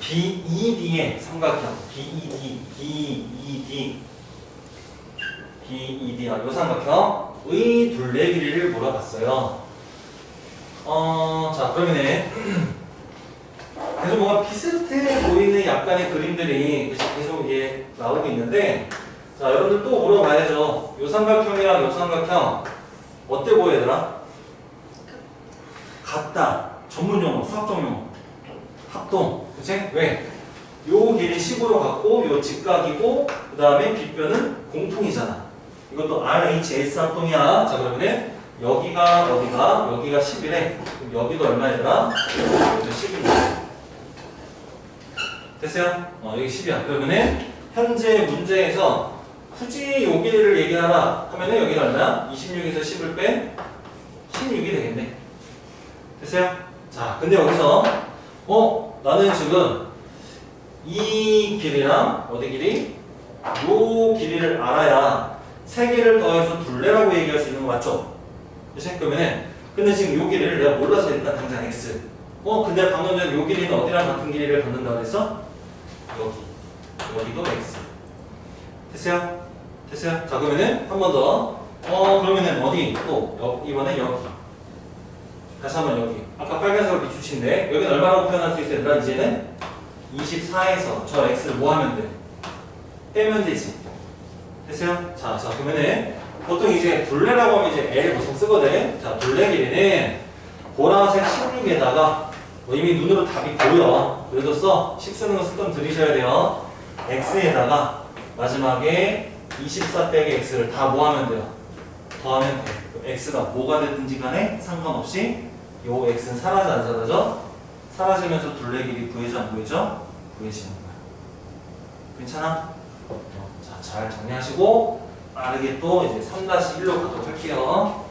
BED의 삼각형 BED BED BED 아, 요 삼각형의 둘레 길이를 물어봤어요. 어, 자 그러면은 계속 뭔가 비슷해 보이는 약간의 그림들이 계속 이게 나오고 있는데 자 여러분들 또 물어봐야죠. 요 삼각형이랑 요 삼각형 어때 보여 얘들아? 같다. 전문 용어, 수학적 용어. 합동. 그치? 왜? 요 길이 10으로 갔고 요 직각이고 그 다음에 빗변은 공통이잖아. 이것도 RHS 합동이야. 자 그러면은 여기가 어디가? 여기가 10이래. 그럼 여기도 얼마얘들아? 여기도 10이야. 됐어요? 어, 여기 10이야. 그러면은 현재 문제에서 굳이 요 길이를 얘기하라 하면은 여기가 얼마야? 26에서 10을 뺀 16이 되겠네. 됐어요? 자, 근데 여기서 어 나는 지금 이 길이랑 어디 길이? 요 길이를 알아야 세 개를 더해서 둘레라고 얘기할 수 있는 거 맞죠? 그치? 그러면은 근데 지금 요 길이를 내가 몰라서 일단 당장 x 어 근데 방금 전에 요 길이는 어디랑 같은 길이를 갖는다고 했어? 여기 여기도 x 됐어요? 됐어요? 자 그러면은 한 번 더 어 그러면은 어디 또 여, 이번엔 여기 다시 한번 여기 아까 빨간색으로 비추친데 여기는 얼마라고 표현할 수 있어요? 얘들아 이제는 24에서 저 x를 뭐 하면 돼? 빼면 되지 됐어요? 자, 자 그러면은 보통 이제 둘레라고 하면 이제 L 보통 쓰거든 자 둘레 길이는 보라색 16에다가 뭐 이미 눈으로 답이 보여 그래도 써? 식 쓰는 거 습관 들이셔야 돼요 x에다가 마지막에 24 빼기 x를 다 뭐 하면 돼요? 더하면 돼 x가 뭐가 되든지 간에 상관없이 요 x는 사라져 안 사라져? 사라지면서 둘레 길이 구해져 안 구해져? 구해지는 거야. 괜찮아? 어, 자, 잘 정리하시고 빠르게 또 이제 3-1로 가도록 할게요.